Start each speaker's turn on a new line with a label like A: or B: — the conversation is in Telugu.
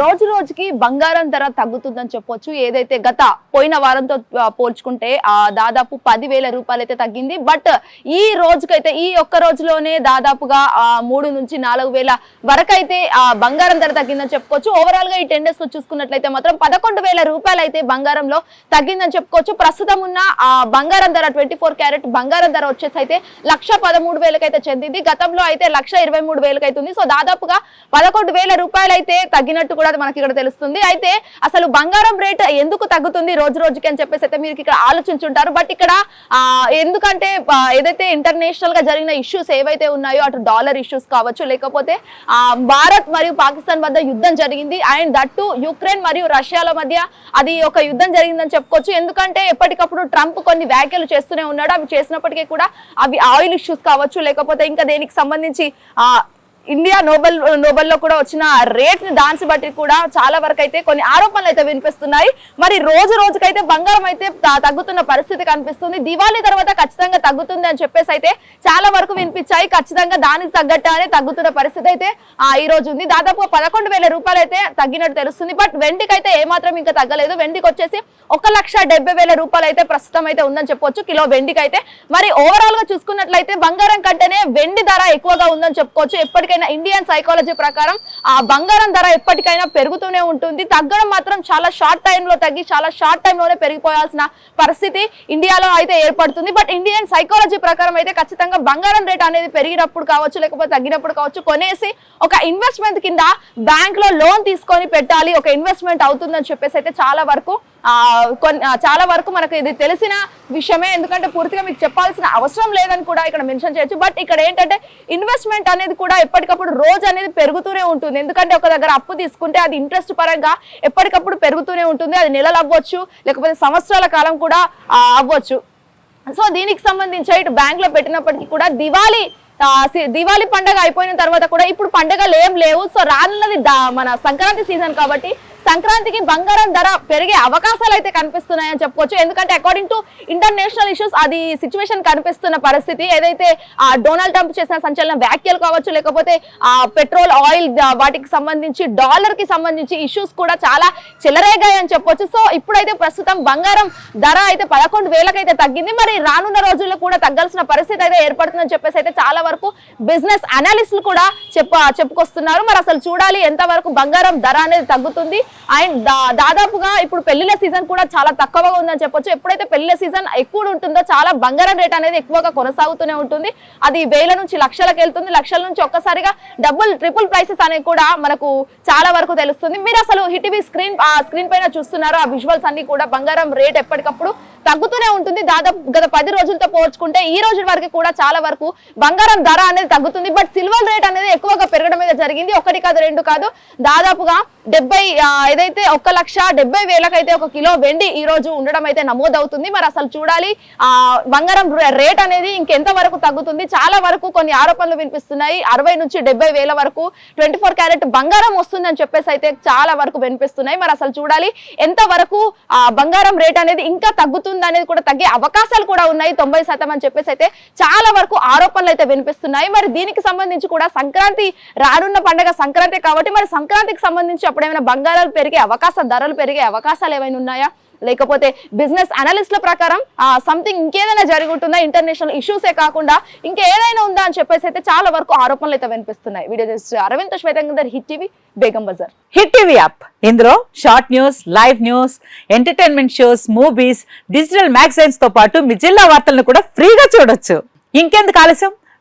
A: రోజు రోజుకి బంగారం ధర తగ్గుతుందని చెప్పొచ్చు. ఏదైతే గత పోయిన వారంతో పోల్చుకుంటే ఆ దాదాపు పదివేల రూపాయలు అయితే తగ్గింది. బట్ ఈ రోజుకైతే ఈ ఒక్క రోజులోనే దాదాపుగా మూడు నుంచి నాలుగు వేల వరకు అయితే ఆ బంగారం ధర తగ్గిందని చెప్పుకోవచ్చు. ఓవరాల్గా ఈ టెన్ డేస్లో చూసుకున్నట్లయితే మాత్రం పదకొండు వేల రూపాయలు అయితే బంగారంలో తగ్గిందని చెప్పుకోవచ్చు. ప్రస్తుతం ఉన్న ఆ బంగారం ధర ట్వంటీ ఫోర్ క్యారెట్ బంగారం ధర వచ్చేసి అయితే లక్ష పదమూడు వేలకైతే చెందింది. గతంలో అయితే లక్ష ఇరవై మూడు వేలకి సో దాదాపుగా పదకొండు వేల రూపాయలు అయితే తగ్గినట్టు కూడా మనకి ఇక్కడ తెలుస్తుంది. అయితే అసలు బంగారం రేట్ ఎందుకు తగ్గుతుంది రోజు రోజుకి అని చెప్పేసి అయితే మీరు ఇక్కడ ఆలోచించుంటారు. బట్ ఇక్కడ ఎందుకంటే ఏదైతే ఇంటర్నేషనల్గా జరిగిన ఇష్యూస్ ఏవైతే ఉన్నాయో అటు డాలర్ ఇష్యూస్ కావచ్చు లేకపోతే భారత్ మరియు పాకిస్తాన్ మధ్య యుద్ధం జరిగింది. అండ్ దట్టు యుక్రెయిన్ మరియు రష్యాల మధ్య అది ఒక యుద్ధం జరిగిందని చెప్పుకోవచ్చు. ఎందుకంటే ఎప్పటికప్పుడు ట్రంప్ కొన్ని వ్యాఖ్యలు చేస్తూనే ఉన్నాడు. అవి చేసినప్పటికీ కూడా అవి ఆయిల్ ఇష్యూస్ కావచ్చు లేకపోతే ఇంకా దేనికి సంబంధించి ఆ ఇండియా నోబెల్ నోబెల్లో కూడా వచ్చిన రేట్ దాన్ని బట్టి కూడా చాలా వరకు అయితే కొన్ని ఆరోపణలు అయితే వినిపిస్తున్నాయి. మరి రోజు రోజుకైతే బంగారం అయితే తగ్గుతున్న పరిస్థితి కనిపిస్తుంది. దివాళీ తర్వాత ఖచ్చితంగా తగ్గుతుంది అని చెప్పేసి అయితే చాలా వరకు వినిపించాయి. ఖచ్చితంగా దానికి తగ్గట్టుగానే తగ్గుతున్న పరిస్థితి అయితే ఆ ఈ రోజు ఉంది. దాదాపు పదకొండు వేల రూపాయలు అయితే తగ్గినట్టు తెలుస్తుంది. బట్ వెండికి అయితే ఏమాత్రం ఇంకా తగ్గలేదు. వెండికి వచ్చేసి ఒక లక్ష డెబ్బై వేల రూపాయలు అయితే ప్రస్తుతం అయితే ఉందని చెప్పొచ్చు. కిలో వెండికి అయితే మరి ఓవరాల్గా చూసుకున్నట్లయితే బంగారం కంటేనే వెండి ధర ఎక్కువగా ఉందని చెప్పుకోవచ్చు. ఎప్పటికీ ఇప్పటికైనా ఇండియన్ సైకాలజీ ప్రకారం ఆ బంగారం ధర ఎప్పటికైనా పెరుగుతూనే ఉంటుంది. తగ్గడం మాత్రం చాలా షార్ట్ టైంలో తగ్గి చాలా షార్ట్ టైంలోనే పెరిగిపోయాల్సిన పరిస్థితి ఇండియాలో అయితే ఏర్పడుతుంది. బట్ ఇండియన్ సైకాలజీ ప్రకారం అయితే ఖచ్చితంగా బంగారం రేట్ అనేది పెరిగినప్పుడు కావచ్చు లేకపోతే తగ్గినప్పుడు కావచ్చు కొనేసి ఒక ఇన్వెస్ట్మెంట్ కింద బ్యాంక్లో లోన్ తీసుకొని పెట్టాలి ఒక ఇన్వెస్ట్మెంట్ అవుతుందని చెప్పేసి అయితే చాలా వరకు చాలా వరకు మనకు ఇది తెలిసిన విషయమే. ఎందుకంటే పూర్తిగా మీకు చెప్పాల్సిన అవసరం లేదని కూడా ఇక్కడ మెన్షన్ చేయొచ్చు. బట్ ఇక్కడ ఏంటంటే ఇన్వెస్ట్మెంట్ అనేది కూడా ఎప్పటికప్పుడు రోజు అనేది పెరుగుతూనే ఉంటుంది. ఎందుకంటే ఒక దగ్గర అప్పు తీసుకుంటే అది ఇంట్రెస్ట్ పరంగా ఎప్పటికప్పుడు పెరుగుతూనే ఉంటుంది. అది నెలలు అవ్వచ్చు లేకపోతే సంవత్సరాల కాలం కూడా అవ్వచ్చు. సో దీనికి సంబంధించి ఇటు బ్యాంక్లో పెట్టినప్పటికీ కూడా దివాళీ దివాళీ పండగ అయిపోయిన తర్వాత కూడా ఇప్పుడు పండగలు ఏం లేవు. సో రానున్నది మన సంక్రాంతి సీజన్ కాబట్టి సంక్రాంతికి బంగారం ధర పెరిగే అవకాశాలు అయితే కనిపిస్తున్నాయని చెప్పుకోవచ్చు. ఎందుకంటే అకార్డింగ్ టు ఇంటర్నేషనల్ ఇష్యూస్ అది సిచ్యువేషన్ కనిపిస్తున్న పరిస్థితి. ఏదైతే ఆ డొనాల్డ్ ట్రంప్ చేసిన సంచలన వ్యాఖ్యలు కావచ్చు లేకపోతే పెట్రోల్ ఆయిల్ వాటికి సంబంధించి డాలర్కి సంబంధించి ఇష్యూస్ కూడా చాలా చెలరేగాయని చెప్పొచ్చు. సో ఇప్పుడైతే ప్రస్తుతం బంగారం ధర అయితే పదకొండు వేలకైతే తగ్గింది. మరి రానున్న రోజుల్లో కూడా తగ్గాల్సిన పరిస్థితి అయితే ఏర్పడుతుందని చెప్పేసి అయితే చాలా వరకు బిజినెస్ అనలిస్టులు కూడా చెప్ప చెప్పుకొస్తున్నారు. మరి అసలు చూడాలి ఎంత వరకు బంగారం ధర అనేది తగ్గుతుంది. అండ్ దాదాపుగా ఇప్పుడు పెళ్ళిళ్ళ సీజన్ కూడా చాలా తక్కువగా ఉందని చెప్పొచ్చు. ఎప్పుడైతే పెళ్ళిళ్ళ సీజన్ ఎక్కువ ఉంటుందో చాలా బంగారం రేట్ అనేది ఎక్కువగా కొనసాగుతూనే ఉంటుంది. అది వేల నుంచి లక్షలకు వెళ్తుంది. లక్షల నుంచి ఒక్కసారిగా డబుల్ ట్రిపుల్ ప్రైసెస్ అనేవి కూడా మనకు చాలా వరకు తెలుస్తుంది. మీరు అసలు హిటివి స్క్రీన్ ఆ స్క్రీన్ పైన చూస్తున్నారు. ఆ విజువల్స్ అన్ని కూడా బంగారం రేట్ ఎప్పటికప్పుడు తగ్గుతూనే ఉంటుంది. దాదాపు గత పది రోజులతో పోల్చుకుంటే ఈ రోజు వరకు కూడా చాలా వరకు బంగారం ధర అనేది తగ్గుతుంది బట్ సిల్వర్ రేట్ అనేది ఎక్కువగా పెరగడం మీద జరిగింది. ఒకటి కాదు రెండు కాదు. దాదాపుగా డెబ్బై ఏదైతే ఒక లక్ష డెబ్బై వేలకైతే ఒక కిలో వెండి ఈ రోజు ఉండడం అయితే నమోదవుతుంది. మరి అసలు చూడాలి ఆ బంగారం రేట్ అనేది ఇంకెంత వరకు తగ్గుతుంది? చాలా వరకు కొన్ని ఆరోపణలు వినిపిస్తున్నాయి. అరవై నుంచి డెబ్బై వేల వరకు ట్వంటీ ఫోర్ క్యారెట్ బంగారం వస్తుందని చెప్పేసి అయితే చాలా వరకు వినిపిస్తున్నాయి. మరి అసలు చూడాలి ఎంత వరకు ఆ బంగారం రేట్ అనేది ఇంకా తగ్గుతుంది అనేది కూడా తగ్గే అవకాశాలు కూడా ఉన్నాయి. తొంభై శాతం అని చెప్పేసి అయితే చాలా వరకు ఆరోపణలు అయితే వినిపిస్తున్నాయి మరి దీనికి సంబంధించి కూడా సంక్రాంతి రానున్న పండుగ సంక్రాంతి కాబట్టి మరి సంక్రాంతికి సంబంధించి అప్పుడేమైనా బంగారాలు పెరిగే అవకాశం ధరలు పెరిగే అవకాశాలు ఏమైనా ఉన్నాయా? లేకపోతే బిజినెస్ అనలిస్ట్ల ప్రకారం సంథింగ్ ఇంకేదైనా జరుగుతుందా? ఇంటర్నేషనల్ ఇష్యూసే కాకుండా ఇంకేదైనా ఉందా అని చెప్పేసి అయితే చాలా వరకు ఆరోపణలు అయితే వినిపిస్తున్నాయి. వీడియో చేసి Arvind శ్వేతంగర్ Hit TV Begum Bazar.
B: Hit TV app. ఇందులో short news live news entertainment shows movies digital మ్యాగజైన్స్తో పాటు మీ జిల్లా వార్తలను కూడా ఫ్రీగా చూడొచ్చు. ఇంకెందుకు ఆలస్యం?